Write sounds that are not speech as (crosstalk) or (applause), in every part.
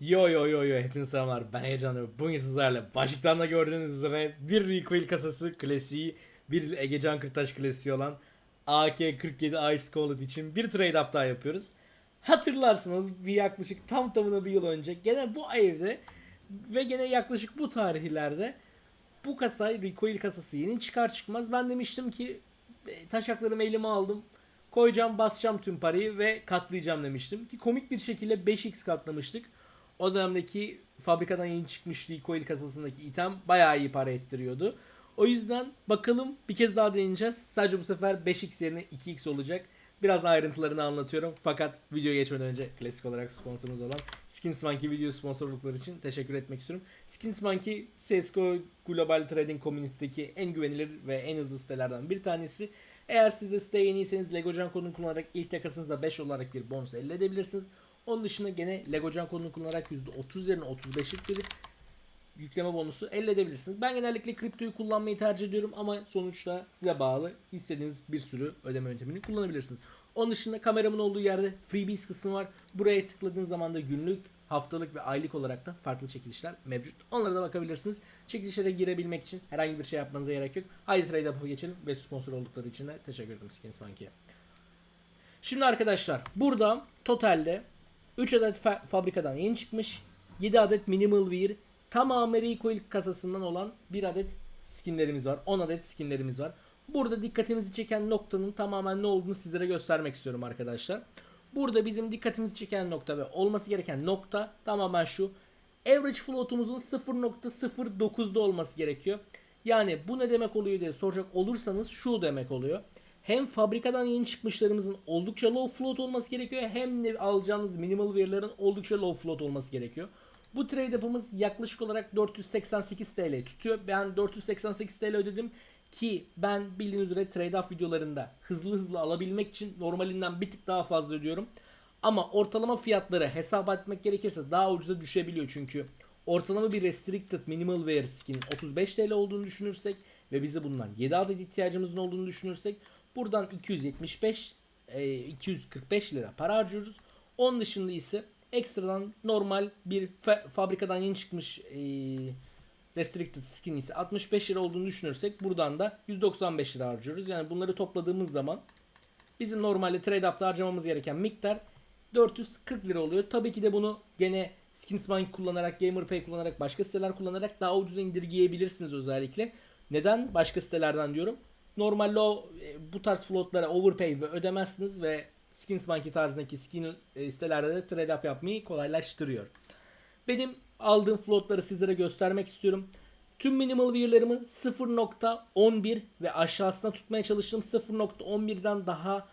Yo yo yo yo hepinize selamlar ben Heyecanlı bugün sizlerle başlıktan da gördüğünüz üzere bir recoil kasası klasiği bir Egecan Kırtaş klasiği olan AK-47 Ice Cold için bir trade up daha yapıyoruz. Hatırlarsınız bir yaklaşık tam tamına bir yıl önce gene bu evde ve gene yaklaşık bu tarihlerde bu kasa recoil kasası yeni çıkar çıkmaz ben demiştim ki e, taşaklarımı elime aldım koyacağım basacağım tüm parayı ve katlayacağım demiştim ki komik bir şekilde 5x katlamıştık. O dönemdeki fabrikadan yeni çıkmış recoil kasasındaki item bayağı iyi para ettiriyordu. O yüzden bakalım bir kez daha deneyeceğiz. Sadece bu sefer 5x yerine 2x olacak. Biraz ayrıntılarını anlatıyorum. Fakat videoya geçmeden önce klasik olarak sponsorumuz olan Skins Monkey video sponsorlukları için teşekkür etmek istiyorum. Skins Monkey CSGO Global Trading Community'deki en güvenilir ve en hızlı sitelerden bir tanesi. Eğer siz de siteye yeniyseniz Legocan kodunu kullanarak ilk takasınızda 5 olarak bir bonus elde edebilirsiniz. Onun dışında gene Legocan kodunu kullanarak %30 yerine 35'lik bir yükleme bonusu elde edebilirsiniz. Ben genellikle kriptoyu kullanmayı tercih ediyorum ama sonuçta size bağlı. İstediğiniz bir sürü ödeme yöntemini kullanabilirsiniz. Onun dışında kameramın olduğu yerde freebies kısmı var. Buraya tıkladığınız zaman da günlük, haftalık ve aylık olarak da farklı çekilişler mevcut. Onlara da bakabilirsiniz. Çekilişlere girebilmek için herhangi bir şey yapmanıza gerek yok. Haydi trade up'a geçelim ve sponsor oldukları için de teşekkür ederim Skins Monkey'e. Şimdi arkadaşlar burada totalde 3 adet fa- fabrikadan yeni çıkmış 7 adet minimal wear tamamı recoil kasasından olan 1 adet skinlerimiz var. 10 adet skinlerimiz var. Burada dikkatimizi çeken noktanın tamamen ne olduğunu sizlere göstermek istiyorum arkadaşlar. Burada bizim dikkatimizi çeken nokta ve olması gereken nokta tamamen şu. Average float'umuzun 0.09'da olması gerekiyor. Yani bu ne demek oluyor diye soracak olursanız şu demek oluyor. Hem fabrikadan yeni çıkmışlarımızın oldukça low float olması gerekiyor hem de alacağınız minimal verilerin oldukça low float olması gerekiyor. Bu trade up'ımız yaklaşık olarak 488 TL tutuyor. Ben 488 TL ödedim ki ben bildiğiniz üzere trade up videolarında hızlı hızlı alabilmek için normalinden bir tık daha fazla ödüyorum. Ama ortalama fiyatları hesap etmek gerekirse daha ucuza düşebiliyor çünkü ortalama bir restricted minimal wear skin 35 TL olduğunu düşünürsek ve bize bundan 7 adet ihtiyacımızın olduğunu düşünürsek buradan 275 e, 245 lira para harcıyoruz. Onun dışında ise ekstradan normal bir fa- fabrikadan yeni çıkmış e, restricted skin ise 65 lira olduğunu düşünürsek buradan da 195 lira harcıyoruz. Yani bunları topladığımız zaman bizim normalde trade up'ta harcamamız gereken miktar 440 lira oluyor. Tabii ki de bunu gene Skinsmine kullanarak, GamerPay kullanarak, başka siteler kullanarak daha ucuza indirgeyebilirsiniz özellikle. Neden başka sitelerden diyorum? Normalde o e, bu tarz floatlara overpay ve ödemezsiniz ve Skins Monkey tarzındaki skin e, sitelerde de trade up yapmayı kolaylaştırıyor. Benim aldığım floatları sizlere göstermek istiyorum. Tüm minimal wear'larımı 0.11 ve aşağısına tutmaya çalıştım. 0.11'den daha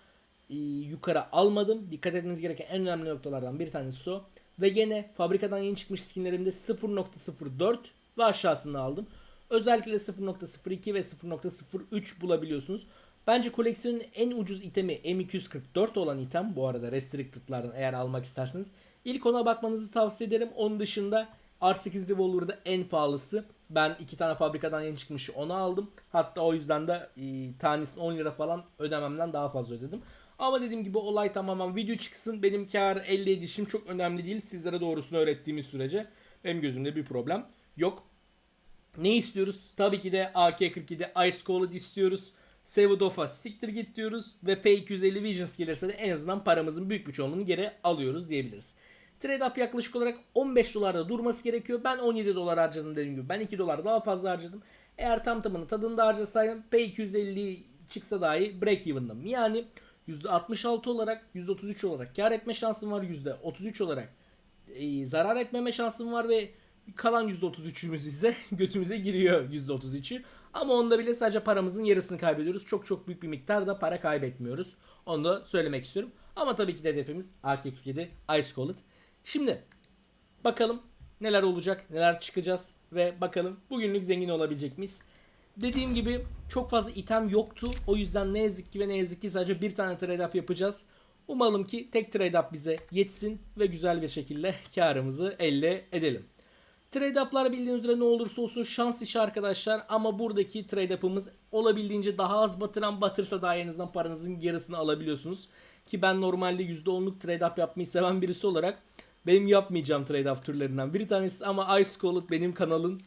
e, yukarı almadım. Dikkat etmeniz gereken en önemli noktalardan bir tanesi o. Ve gene fabrikadan yeni çıkmış skinlerimde 0.04 ve aşağısını aldım. Özellikle 0.02 ve 0.03 bulabiliyorsunuz. Bence koleksiyonun en ucuz itemi M244 olan item bu arada restricted'lardan eğer almak isterseniz. İlk ona bakmanızı tavsiye ederim. Onun dışında R8 Revolver'da en pahalısı. Ben iki tane fabrikadan yeni çıkmış onu aldım. Hatta o yüzden de e, tanesini 10 lira falan ödememden daha fazla ödedim. Ama dediğim gibi olay tamamen video çıksın. Benim kar elde edişim çok önemli değil. Sizlere doğrusunu öğrettiğimiz sürece benim gözümde bir problem yok. Ne istiyoruz? Tabii ki de AK-47 Ice Cold istiyoruz. Sevodof'a siktir git diyoruz. Ve P250 Visions gelirse de en azından paramızın büyük bir çoğunluğunu geri alıyoruz diyebiliriz. Trade up yaklaşık olarak 15 dolarda durması gerekiyor. Ben 17 dolar harcadım dediğim gibi. Ben 2 dolar daha fazla harcadım. Eğer tam tamını tadında harcasaydım P250 çıksa dahi break even'dım. Yani %66 olarak %33 olarak kar etme şansım var. %33 olarak e, zarar etmeme şansım var ve kalan %33'ümüz ise (laughs) götümüze giriyor %33'ü. Ama onda bile sadece paramızın yarısını kaybediyoruz. Çok çok büyük bir miktarda para kaybetmiyoruz. Onu da söylemek istiyorum. Ama tabii ki de hedefimiz AK-47 Ice Cold. Şimdi bakalım neler olacak, neler çıkacağız ve bakalım bugünlük zengin olabilecek miyiz? Dediğim gibi çok fazla item yoktu. O yüzden ne yazık ki ve ne yazık ki sadece bir tane trade up yapacağız. Umalım ki tek trade up bize yetsin ve güzel bir şekilde karımızı elde edelim. Trade up'lar bildiğiniz üzere ne olursa olsun şans işi arkadaşlar ama buradaki trade up'ımız olabildiğince daha az batıran batırsa daha en azından paranızın yarısını alabiliyorsunuz. Ki ben normalde %10'luk trade up yapmayı seven birisi olarak benim yapmayacağım trade up türlerinden bir tanesi ama Ice Cold benim kanalın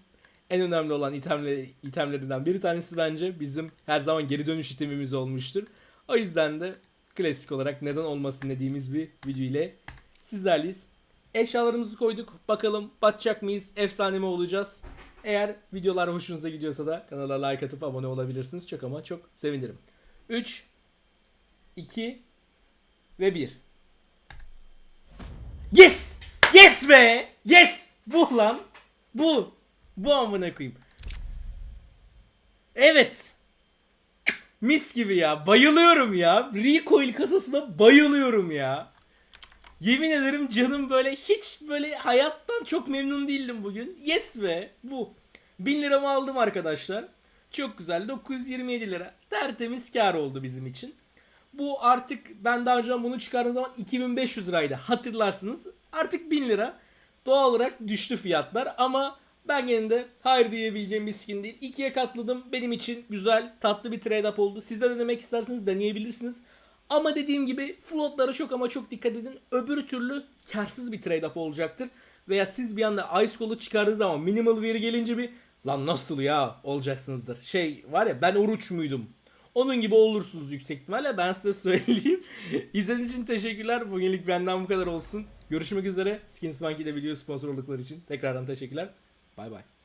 en önemli olan itemleri, itemlerinden bir tanesi bence bizim her zaman geri dönüş itemimiz olmuştur. O yüzden de klasik olarak neden olmasın dediğimiz bir video ile sizlerleyiz. Eşyalarımızı koyduk. Bakalım batacak mıyız? Efsane mi olacağız? Eğer videolar hoşunuza gidiyorsa da kanala like atıp abone olabilirsiniz. Çok ama çok sevinirim. 3 2 ve 1 Yes! Yes be! Yes! Bu lan. Bu. Bu amına koyayım. Evet. Mis gibi ya. Bayılıyorum ya. Recoil kasasına bayılıyorum ya. Yemin ederim canım böyle hiç böyle hayattan çok memnun değildim bugün. Yes be. Bu. 1000 liramı aldım arkadaşlar. Çok güzel. 927 lira. Tertemiz kar oldu bizim için. Bu artık ben daha önce bunu çıkardığım zaman 2500 liraydı. Hatırlarsınız. Artık 1000 lira. Doğal olarak düştü fiyatlar ama ben gene de hayır diyebileceğim bir skin değil. İkiye katladım. Benim için güzel, tatlı bir trade up oldu. Siz de denemek isterseniz deneyebilirsiniz. Ama dediğim gibi floatlara çok ama çok dikkat edin. Öbür türlü karsız bir trade up olacaktır. Veya siz bir anda Ice Cold'u çıkardığınız zaman minimal veri gelince bir lan nasıl ya olacaksınızdır. Şey var ya ben oruç muydum? Onun gibi olursunuz yüksek ihtimalle ben size söyleyeyim. (laughs) İzlediğiniz için teşekkürler. Bugünlük benden bu kadar olsun. Görüşmek üzere. Skins Monkey'de video sponsor oldukları için tekrardan teşekkürler. Bay bay.